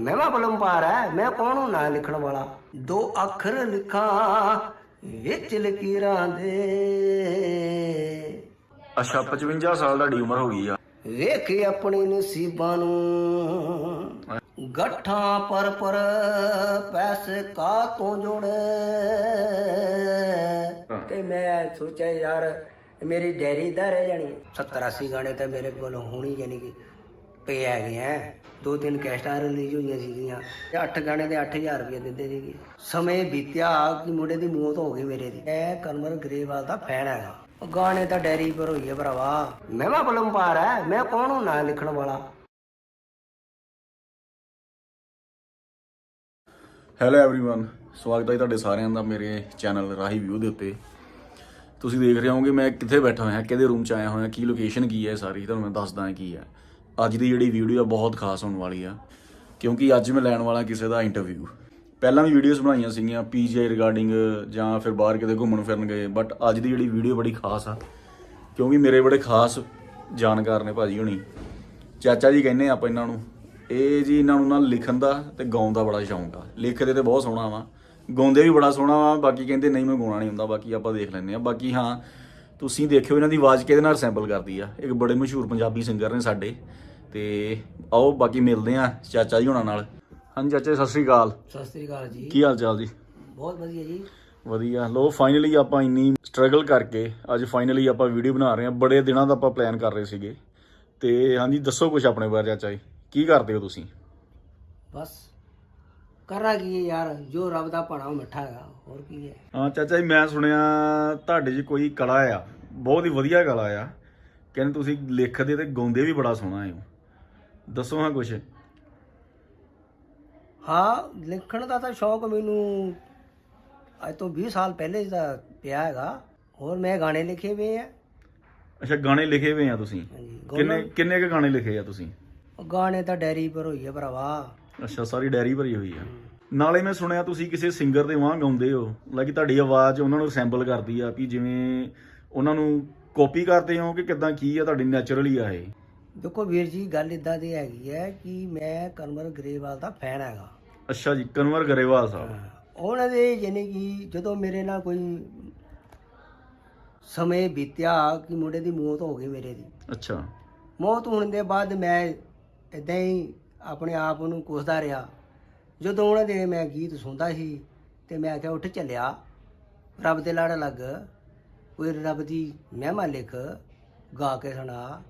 ਮਹਿਮਾ ਬਲੰਪਾਰ ਹੈ ਮੈਂ ਕੌਣ ਹੂੰ? ਨਾ ਲਿਖਣ ਵਾਲਾ। ਦੋ ਅੱਖਰ ਲਿਖਾਂ ਵਿੱਚ ਲਕੀਰਾਂ ਦੇ। ਅੱਛਾ 55 ਸਾਲ ਤੁਹਾਡੀ ਉਮਰ ਹੋ ਗਈ ਆ। ਵੇਖ ਆਪਣੀ ਨਸੀਬਾਂ ਨੂੰ ਗੱਠਾਂ ਪਰ ਪਰ ਪੈਸੇ ਕਾ ਤੋਂ ਜੋੜੇ। ਤੇ ਮੈਂ ਸੋਚਿਆ ਯਾਰ ਮੇਰੀ ਡੈਰੀ ਦਾ ਰਹਿ ਜਾਣੀ। 70 80 ਗਾਣੇ ਤਾਂ ਮੇਰੇ ਕੋਲ ਹੋਣੀ ਜਾਨੀ ਕਿ ਪਏ ਹੈਗੇ ਆ ਦੋ ਤਿੰਨ ਕੈਸਟਾਂ ਰਿਲੀਜ਼ ਹੋਈਆਂ ਸੀਗੀਆਂ ਤੇ ਅੱਠ ਗਾਣੇ ਦੇ 8000 ਰੁਪਏ ਦਿੰਦੇ ਸੀਗੇ ਸਮੇਂ ਬੀਤਿਆ ਕਿ ਮੁੰਡੇ ਦੀ ਮੌਤ ਹੋ ਗਈ ਮੇਰੇ ਦੀ ਮੈਂ ਕਨਵਰ ਗਰੇਵਾਲ ਦਾ ਫੈਨ ਹੈਗਾ ਉਹ ਗਾਣੇ ਤਾਂ ਡੈਰੀ ਪਰ ਹੋਈ ਹੈ ਭਰਾਵਾ ਮਹਿਮਾ ਬਲੰਪਾਰ ਹੈ ਮੈਂ ਕੌਣ ਹੂੰ ਨਾ ਲਿਖਣ ਵਾਲਾ ਹੈਲੋ एवरीवन ਸਵਾਗਤ ਹੈ ਤੁਹਾਡੇ ਸਾਰਿਆਂ ਦਾ ਮੇਰੇ ਚੈਨਲ ਰਾਹੀ ਵਿਊ ਦੇ ਉੱਤੇ ਤੁਸੀਂ ਦੇਖ ਰਹੇ ਹੋਵੋਗੇ ਮੈਂ ਕਿੱਥੇ ਬੈਠਾ ਹੋਇਆ ਕਿਹਦੇ ਰੂਮ 'ਚ ਆਇਆ ਹੋਇਆ ਕੀ ਲੋਕੇਸ਼ਨ ਕੀ ਹੈ ਸਾਰੀ ਤੁਹਾਨੂੰ ਮੈਂ ਦੱਸਦਾ ਕੀ ਹੈ ਅੱਜ ਦੀ ਜਿਹੜੀ ਵੀਡੀਓ ਆ ਬਹੁਤ ਖਾਸ ਹੋਣ ਵਾਲੀ ਆ, ਕਿਉਂਕਿ ਅੱਜ ਮੈਂ ਲੈਣ ਵਾਲਾ ਕਿਸੇ ਦਾ ਇੰਟਰਵਿਊ ਪਹਿਲਾਂ ਵੀ ਵੀਡੀਓਜ਼ ਬਣਾਈਆਂ ਸੀਗੀਆਂ ਪੀਜੀਆਈ ਰਿਗਾਰਡਿੰਗ ਜਾਂ ਫਿਰ ਬਾਹਰ ਕਿਤੇ ਘੁੰਮਣ ਫਿਰਨ ਗਏ ਬਟ ਅੱਜ ਦੀ ਜਿਹੜੀ ਵੀਡੀਓ ਬੜੀ ਖਾਸ ਆ, ਕਿਉਂਕਿ ਮੇਰੇ ਬੜੇ ਖਾਸ ਜਾਣਕਾਰ ਨੇ ਭਾਜੀ ਹੁਣੀ। ਚਾਚਾ ਜੀ ਕਹਿੰਦੇ ਆਪਾਂ ਇਹਨਾਂ ਨੂੰ, ਇਹ ਜੀ ਇਹਨਾਂ ਨੂੰ ਨਾ ਲਿਖਣ ਦਾ ਤੇ ਗਾਉਣ ਦਾ ਬੜਾ ਸ਼ੌਂਕ ਆ। ਲਿਖਦੇ ਤੇ ਬਹੁਤ ਸੋਹਣਾ ਵਾ, ਗਾਉਂਦੇ ਵੀ ਬੜਾ ਸੋਹਣਾ ਵਾ, ਬਾਕੀ ਕਹਿੰਦੇ ਨਹੀਂ ਮੈਂ ਗਾਉਣਾ ਨਹੀਂ ਹੁੰਦਾ, ਬਾਕੀ ਆਪਾਂ ਦੇਖ ਲੈਂਦੇ ਆ ਬਾਕੀ ਹਾਂ, ਤੁਸੀਂ ਦੇਖਿਓ ਇਹਨਾਂ ਦੀ ਆਵਾਜ਼ ਕਿਹਦੇ ਨਾਲ ਸੈਂਪਲ ਕਰਦੀ ਆ। ਇੱਕ ਬੜੇ ਮਸ਼ਹੂਰ ਪੰਜਾਬੀ ਸਿੰਗਰ ਨੇ ਸਾਡੇ। ਤੇ ਆਓ ਬਾਕੀ ਮਿਲਦੇ ਆ ਚਾਚਾ ਜੀ ਹੁਣਾਂ ਨਾਲ। ਹਾਂਜੀ ਚਾਚਾ ਜੀ, ਸਤਿ ਸ੍ਰੀ ਅਕਾਲ। ਸਤਿ ਸ੍ਰੀ ਅਕਾਲ ਜੀ। ਕੀ ਹਾਲ ਚਾਲ ਜੀ? ਬਹੁਤ ਵਧੀਆ ਜੀ। ਵਧੀਆ। ਲੋ ਫਾਈਨਲੀ ਆਪਾਂ ਇੰਨੀ ਸਟਰਗਲ ਕਰਕੇ ਅੱਜ ਫਾਈਨਲੀ ਆਪਾਂ ਵੀਡੀਓ ਬਣਾ ਰਹੇ ਹਾਂ। ਬੜੇ ਦਿਨਾਂ ਦਾ ਆਪਾਂ ਪਲਾਨ ਕਰ ਰਹੇ ਸੀਗੇ। ਤੇ ਹਾਂਜੀ ਦੱਸੋ ਕੁਝ ਆਪਣੇ ਬਾਰੇ ਚਾਚਾ ਜੀ। ਕੀ ਕਰਦੇ ਹੋ ਤੁਸੀਂ? ਬਸ ਕਰਾਂ ਕੀ ਯਾਰ? ਜੋ ਰੱਬ ਦਾ ਭਾਣਾ ਉਹ ਮਿੱਠਾ ਹੈਗਾ। ਹੋਰ ਕੀ ਹੈ? ਹਾਂ ਚਾਚਾ ਜੀ ਮੈਂ ਸੁਣਿਆ ਤੁਹਾਡੇ 'ਚ ਕੋਈ ਕਲਾ ਆ। ਬਹੁਤ ਹੀ ਵਧੀਆ ਕਲਾ ਆ। ਕਹਿੰਦੇ ਤੁਸੀਂ ਲਿਖਦੇ ਤੇ ਗਾਉਂਦੇ ਵੀ ਬੜਾ ਸੋਹਣਾ ਹੋ ਦੱਸੋ ਹਾਂ ਕੁਝ ਹਾਂ ਲਿਖਣ ਦਾ ਤਾਂ ਸ਼ੌਕ ਮੈਨੂੰ ਅੱਜ ਤੋਂ 20 ਸਾਲ ਪਹਿਲੇ ਦਾ ਪਿਆ ਹੈਗਾ। ਹੋਰ ਮੈਂ ਗਾਣੇ ਲਿਖੇ ਹੋਏ ਆ। ਅੱਛਾ ਗਾਣੇ ਲਿਖੇ ਹੋਏ ਆ ਤੁਸੀਂ? ਹਾਂਜੀ ਕਿੰਨੇ ਕਿੰਨੇ ਕੁ ਗਾਣੇ ਲਿਖੇ ਆ ਤੁਸੀਂ? ਉਹ ਗਾਣੇ ਤਾਂ ਡੈਰੀ ਪਰ ਹੋਈ ਹੈ ਭਰਾਵਾ। ਅੱਛਾ ਸਾਰੀ ਡਾਇਰੀ ਭਰੀ ਹੋਈ ਆ। ਨਾਲੇ ਮੈਂ ਸੁਣਿਆ ਤੁਸੀਂ ਕਿਸੇ ਸਿੰਗਰ ਦੇ ਵਾਂਗ ਗਾਉਂਦੇ ਹੋ। ਲਾਈਕ ਤੁਹਾਡੀ ਆਵਾਜ਼ ਉਹਨਾਂ ਨੂੰ ਸੈਂਪਲ ਕਰਦੀ ਆ ਕਿ ਜਿਵੇਂ ਉਹਨਾਂ ਨੂੰ ਕਾਪੀ ਕਰਦੇ ਹੋ ਕਿ ਕਿਦਾਂ ਕੀ ਆ ਤੁਹਾਡੀ ਨੈਚੁਰਲੀ ਆ ਇਹ? ਦੇਖੋ ਵੀਰ ਜੀ ਗੱਲ ਇਦਾਂ ਦੀ ਹੈਗੀ ਹੈ ਕਿ ਮੈਂ ਕਨਵਰ ਗਰੇਵਾਲ ਦਾ ਫੈਨ ਹੈਗਾ। ਅੱਛਾ ਜੀ ਕਨਵਰ ਗਰੇਵਾਲ ਸਾਹਿਬ। ਉਹਨਾਂ ਦੇ ਯਾਨੀ ਕਿ ਜਦੋਂ ਮੇਰੇ ਨਾਲ ਕੋਈ ਸਮੇਂ ਬੀਤਿਆ ਕਿ ਮੁੰਡੇ ਦੀ ਮੌਤ ਹੋ ਗਈ ਮੇਰੇ ਦੀ। ਅੱਛਾ। ਮੌਤ ਹੋਣ ਦੇ ਬਾਅਦ ਮੈਂ ਇਦਾਂ ਹੀ ਆਪਣੇ ਆਪ ਨੂੰ ਕੋਸਦਾ ਰਿਹਾ। ਜਦੋਂ ਉਹਨਾਂ ਦੇ ਮੈਂ ਗੀਤ ਸੁਣਦਾ ਸੀ ਤੇ ਮੈਂ ਆਖਿਆ ਉੱਠ ਚੱਲਿਆ ਰੱਬ ਦੇ ਲੜ ਲੱਗ ਕੋਈ ਰੱਬ ਦੀ ਮਹਿਮਾ ਲਿਖ ਗਾ ਕੇ ਸੁਣਾ।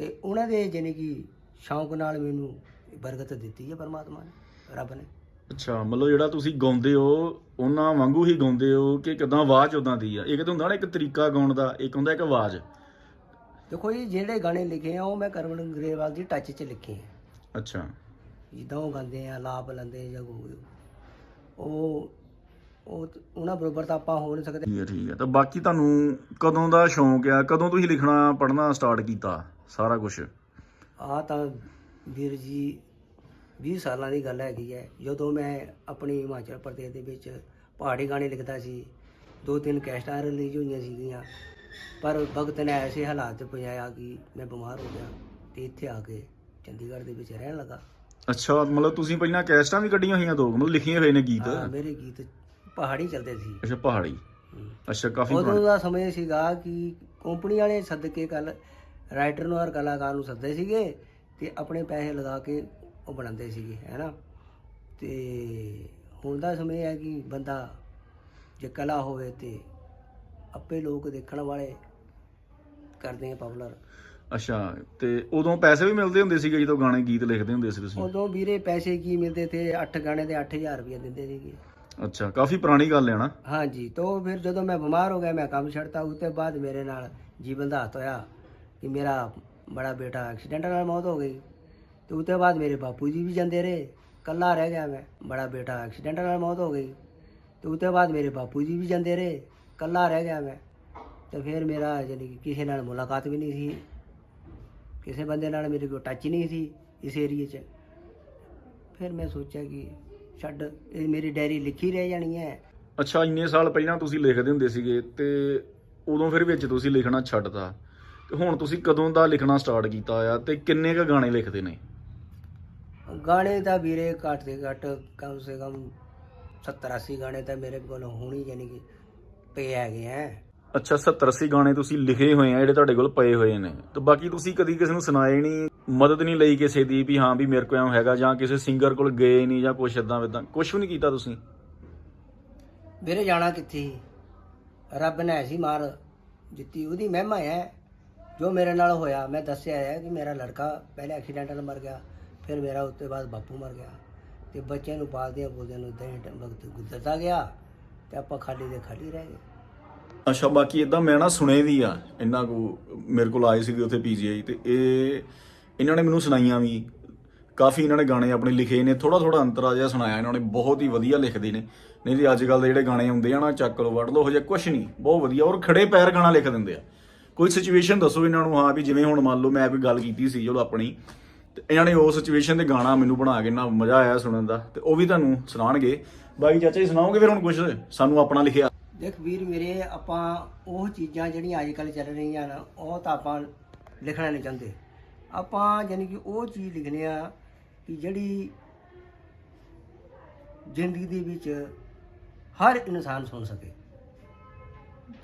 ਤੇ ਉਹਨਾਂ ਦੇ ਜਾਣੀ ਕਿ ਸ਼ੌਂਕ ਨਾਲ ਮੈਨੂੰ ਬਰਕਤ ਦਿੱਤੀ ਹੈ ਪਰਮਾਤਮਾ ਨੇ ਰੱਬ ਨੇ। ਅੱਛਾ ਮਤਲਬ ਜਿਹੜਾ ਤੁਸੀਂ ਗਾਉਂਦੇ ਹੋ ਉਹਨਾਂ ਵਾਂਗੂ ਹੀ ਗਾਉਂਦੇ ਹੋ ਕਿ ਕਿਦਾਂ ਆਵਾਜ਼ ਉਦਾਂ ਦੀ ਆ? ਇੱਕ ਤਾਂ ਹੁੰਦਾ ਨਾ ਇੱਕ ਤਰੀਕਾ ਗਾਉਣ ਦਾ ਇੱਕ ਹੁੰਦਾ ਇੱਕ ਆਵਾਜ਼। ਦੇਖੋ ਜੀ ਜਿਹੜੇ ਗਾਣੇ ਲਿਖੇ ਆ ਉਹ ਮੈਂ ਕਰਮਨ ਗਰੇਵਾਲ ਦੀ ਟੱਚ 'ਚ ਲਿਖੇ ਆ। ਅੱਛਾ। ਜਿੱਦਾਂ ਉਹ ਗਾਉਂਦੇ ਆ ਲਾਪ ਲੈਂਦੇ ਜਾਂ ਉਹ ਉਹ ਉਹਨਾਂ ਬਰੋਬਰ ਤਾਂ ਆਪਾਂ ਹੋ ਨਹੀਂ ਸਕਦੇ। ਠੀਕ ਹੈ ਠੀਕ ਹੈ। ਤਾਂ ਬਾਕੀ ਤੁਹਾਨੂੰ ਕਦੋਂ ਦਾ ਸ਼ੌਂਕ ਆ? ਕਦੋਂ ਤੁਸੀਂ ਲਿਖਣਾ ਪੜ੍ਹਨਾ ਸਟਾਰਟ ਕੀਤਾ? ਸਾਰਾ ਕੁਝ ਆ ਤਾਂ ਵੀਰ ਜੀ 20 ਸਾਲਾਂ ਦੀ ਗੱਲ ਹੈਗੀ ਹੈ। ਜਦੋਂ ਮੈਂ ਆਪਣੀ ਹਿਮਾਚਲ ਪ੍ਰਦੇਸ਼ ਦੇ ਵਿੱਚ ਪਹਾੜੀ ਗਾਣੇ ਲਿਖਦਾ ਸੀ ਦੋ ਤਿੰਨ ਕੈਸਟਾਂ ਰਿਲੀਜ਼ ਹੋਈਆਂ ਸੀਗੀਆਂ। ਪਰ ਵਕਤ ਨੇ ਐਸੇ ਹਾਲਾਤ ਤੇ ਪਹੁੰਚਾਇਆ ਕਿ ਮੈਂ ਬਿਮਾਰ ਹੋ ਗਿਆ ਤੇ ਇੱਥੇ ਆ ਕੇ ਚੰਡੀਗੜ੍ਹ ਦੇ ਵਿੱਚ ਰਹਿਣ ਲੱਗਾ। ਅੱਛਾ ਮਤਲਬ ਤੁਸੀਂ ਪਹਿਲਾਂ ਕੈਸਟਾਂ ਵੀ ਕੱਢੀਆਂ ਹੋਈਆਂ ਦੋ? ਮਤਲਬ ਲਿਖੀਆਂ ਹੋਏ ਨੇ ਗੀਤ? ਹਾਂ, ਮੇਰੇ ਗੀਤ ਪਹਾੜੀ ਚੱਲਦੇ ਸੀ। ਅੱਛਾ ਪਹਾੜੀ। ਅੱਛਾ ਕਾਫੀ ਉਦੋਂ ਦਾ ਸਮੇਂ ਸੀਗਾ ਕਿ ਕੰਪਨੀ ਵਾਲੇ ਸੱਦ ਕੇ ਕੱਲ ਰਾਈਟਰ ਨੂੰ ਔਰ ਕਲਾਕਾਰ ਨੂੰ ਸੱਦਦੇ ਸੀਗੇ ਤੇ ਆਪਣੇ ਪੈਸੇ ਲਗਾ ਕੇ ਉਹ ਬਣਾਉਂਦੇ ਸੀਗੇ ਹੈਨਾ? ਤੇ ਹੁਣ ਦਾ ਸਮੇਂ ਹੈ ਕਿ ਬੰਦਾ ਜੇ ਕਲਾ ਹੋਵੇ ਤੇ ਆਪੇ ਲੋਕ ਦੇਖਣ ਵਾਲੇ ਕਰਦੇ ਆ ਪਪੂਲਰ ਅੱਛਾ ਤੇ ਉਦੋਂ ਪੈਸੇ ਵੀ ਮਿਲਦੇ ਹੁੰਦੇ ਸੀਗੇ ਜਦੋਂ ਗਾਣੇ ਗੀਤ ਲਿਖਦੇ ਹੁੰਦੇ ਸੀ ਤੁਸੀਂ? ਉਦੋਂ ਵੀਰੇ ਪੈਸੇ ਕੀ ਮਿਲਦੇ ਤੇ 8 ਗਾਣੇ ਦੇ 8000 ਰੁਪਏ ਦਿੰਦੇ ਸੀਗੇ। ਅੱਛਾ, ਕਾਫੀ ਪੁਰਾਣੀ ਗੱਲ ਹੈ ਨਾ। ਹਾਂਜੀ, ਤੋਂ ਫਿਰ ਜਦੋਂ ਮੈਂ ਬਿਮਾਰ ਹੋ ਗਿਆ, ਮੈਂ ਕੰਮ ਛੱਡਤਾ। ਉਸ ਤੋਂ ਬਾਅਦ ਮੇਰੇ ਨਾਲ ਜੀਵਨ ਦਾ ਹੱਥ ਹੋਇਆ ਕਿ ਮੇਰਾ ਬੜਾ ਬੇਟਾ ਐਕਸੀਡੈਂਟ ਨਾਲ ਮੌਤ ਹੋ ਗਈ। ਤੇ ਉਸ ਤੋਂ ਬਾਅਦ ਮੇਰੇ ਬਾਪੂ ਜੀ ਵੀ ਜਾਂਦੇ ਰਹੇ। ਕੱਲਾ ਰਹਿ ਗਿਆ ਮੈਂ, ਬੜਾ ਬੇਟਾ ਐਕਸੀਡੈਂਟ ਨਾਲ ਮੌਤ ਹੋ ਗਈ। ਤੇ ਉਸ ਤੋਂ ਬਾਅਦ ਮੇਰੇ ਬਾਪੂ ਜੀ ਵੀ ਜਾਂਦੇ ਰਹੇ ਕੱਲਾ ਰਹਿ ਗਿਆ ਮੈਂ। ਤੇ ਫਿਰ ਮੇਰਾ ਯਾਨੀ ਕਿ ਕਿਸੇ ਨਾਲ ਮੁਲਾਕਾਤ ਵੀ ਨਹੀਂ ਸੀ। ਕਿਸੇ ਬੰਦੇ ਨਾਲ ਮੇਰੇ ਕੋਈ ਟੱਚ ਨਹੀਂ ਸੀ ਇਸ ਏਰੀਏ 'ਚ। ਫਿਰ ਮੈਂ ਸੋਚਿਆ ਕਿ ਛੱਡ ਇਹ ਮੇਰੀ ਡਾਇਰੀ ਲਿਖੀ ਰਹਿ ਜਾਣੀ ਹੈ। ਅੱਛਾ ਇੰਨੇ ਸਾਲ ਪਹਿਲਾਂ ਤੁਸੀਂ ਲਿਖਦੇ ਹੁੰਦੇ ਸੀਗੇ ਤੇ ਉਦੋਂ ਫਿਰ ਵਿੱਚ ਤੁਸੀਂ ਲਿਖਣਾ ਛੱਡਤਾ। ਤੇ ਹੁਣ ਤੁਸੀਂ ਕਦੋਂ ਦਾ ਲਿਖਣਾ ਸਟਾਰਟ ਕੀਤਾ ਆ ਤੇ ਕਿੰਨੇ ਕ ਗਾਣੇ ਲਿਖਦੇ ਨੇ? ਗਾਣੇ ਤਾਂ ਵੀਰੇ ਘੱਟ ਦੇ ਘੱਟ ਕਮ ਸੇ ਕਮ 70 80 ਗਾਣੇ ਤਾਂ ਮੇਰੇ ਕੋਲ ਹੋਣੀ ਯਾਨੀ ਕਿ ਪਏ ਹੈਗੇ ਆ। ਅੱਛਾ 70 80 ਗਾਣੇ ਤੁਸੀਂ ਲਿਖੇ ਹੋਏ ਆ, ਜਿਹੜੇ ਤੁਹਾਡੇ ਕੋਲ ਪਏ ਹੋਏ ਨੇ। ਤੇ ਬਾਕੀ ਤੁਸੀਂ ਕਦੀ ਕਿਸੇ ਨੂੰ ਸੁਣਾਏ ਨਹੀਂ, ਮਦਦ ਨਹੀਂ ਲਈ ਕਿਸੇ ਦੀ ਵੀ ਹਾਂ ਵੀ ਮੇਰੇ ਕੋਲ ਐਂ ਹੈਗਾ, ਜਾਂ ਕਿਸੇ ਸਿੰਗਰ ਕੋਲ ਗਏ ਨਹੀਂ, ਜਾਂ ਕੁਛ ਇਦਾਂ ਇਦਾਂ ਕੁਛ ਵੀ ਨਹੀਂ ਕੀਤਾ ਤੁਸੀਂ। ਵੀਰੇ ਜਾਣਾ ਕਿੱਥੇ? ਰੱਬ ਨੇ ਐਸੀ ਮਾਰ ਦਿੱਤੀ ਉਹਦੀ ਮਹਿਮਾ ਹੈ ਜੋ ਮੇਰੇ ਨਾਲ ਹੋਇਆ, ਮੈਂ ਦੱਸਿਆ ਹੈ ਕਿ ਮੇਰਾ ਲੜਕਾ ਪਹਿਲੇ ਐਕਸੀਡੈਂਟ ਨਾਲ ਮਰ ਗਿਆ, ਫਿਰ ਮੇਰਾ ਉਸ ਤੋਂ ਬਾਅਦ ਬਾਪੂ ਮਰ ਗਿਆ। ਤੇ ਬੱਚਿਆਂ ਨੂੰ ਪਾਲਦਿਆਂ ਬੋਲਦਿਆਂ ਨੂੰ ਇਦਾਂ ਵਕਤ ਗੁਜ਼ਰਦਾ ਗਿਆ, ਤੇ ਆਪਾਂ ਖਾਲੀ ਦੇ ਖਾਲੀ ਰਹਿ ਗਏ। ਅੱਛਾ, ਬਾਕੀ ਇਦਾਂ ਮੈਂ ਨਾ ਸੁਣੇ ਵੀ ਆ ਇਹਨਾਂ ਕੋ ਮੇਰੇ ਕੋਲ ਆਏ ਸੀਗੇ ਉੱਥੇ ਪੀਜੀਆਈ ਤੇ ਇਹ ਇਹਨਾਂ ਨੇ ਮੈਨੂੰ ਸੁਣਾਈਆਂ ਵੀ, ਕਾਫੀ ਇਹਨਾਂ ਨੇ ਗਾਣੇ ਆਪਣੇ ਲਿਖੇ ਨੇ ਥੋੜਾ ਥੋੜਾ ਅੰਤਰਾ ਜਿਹਾ ਸੁਣਾਇਆ ਇਹਨਾਂ ਨੇ, ਬਹੁਤ ਹੀ ਵਧੀਆ ਲਿਖਦੇ ਨੇ। ਨਹੀਂ ਤੇ ਅੱਜ ਕੱਲ ਦੇ ਜਿਹੜੇ ਗਾਣੇ ਹੁੰਦੇ ਆ ਨਾ, ਚੱਕ ਲੋ ਵੱਢ ਲੋ ਹੋ ਜਾ ਕੁਛ ਨਹੀਂ, ਬਹੁਤ ਵਧੀਆ, ਔਰ ਖੜੇ ਪੈਰ ਗਾਣਾ ਲਿਖ ਦਿੰਦੇ ਆ। ਕੋਈ ਸਿਚੁਏਸ਼ਨ ਦੱਸੋ ਇਹਨਾਂ ਨੂੰ, ਹਾਂ ਵੀ ਜਿਵੇਂ ਹੁਣ ਮੰਨ ਲਓ ਮੈਂ ਕੋਈ ਗੱਲ ਕੀਤੀ ਸੀ, ਚਲੋ ਆਪਣੀ, ਤੇ ਇਹਨਾਂ ਨੇ ਉਹ ਸਿਚੁਏਸ਼ਨ ਤੇ ਗਾਣਾ ਮੈਨੂੰ ਬਣਾ ਕੇ ਨਾ ਮਜ਼ਾ ਆਇਆ ਸੁਣਨ ਦਾ, ਤੇ ਉਹ ਵੀ ਤੁਹਾਨੂੰ ਸੁਣਾਣਗੇ ਬਾਈ ਚਾਚਾ ਜੀ, ਸੁਣਾਓਗੇ ਫਿਰ ਹੁਣ ਕੁਝ ਸਾਨੂੰ ਆਪਣਾ ਲਿਖਿਆ। ਦੇਖ ਵੀਰ ਮੇਰੇ ਆਪਾਂ ਉਹ ਚੀਜ਼ਾਂ ਜਿਹੜੀਆਂ ਅੱਜ ਕੱਲ੍ਹ ਚੱਲ ਰਹੀਆਂ ਨਾ ਉਹ ਤਾਂ ਆਪਾਂ ਲਿਖਣਾ ਨਹੀਂ ਚਾਹੁੰਦੇ। ਆਪਾਂ ਯਾਨੀ ਕਿ ਉਹ ਚੀਜ਼ ਲਿਖਦੇ ਆ ਕਿ ਜਿਹੜੀ ਜ਼ਿੰਦਗੀ ਦੇ ਵਿੱਚ ਹਰ ਇਨਸਾਨ ਸੁਣ ਸਕੇ।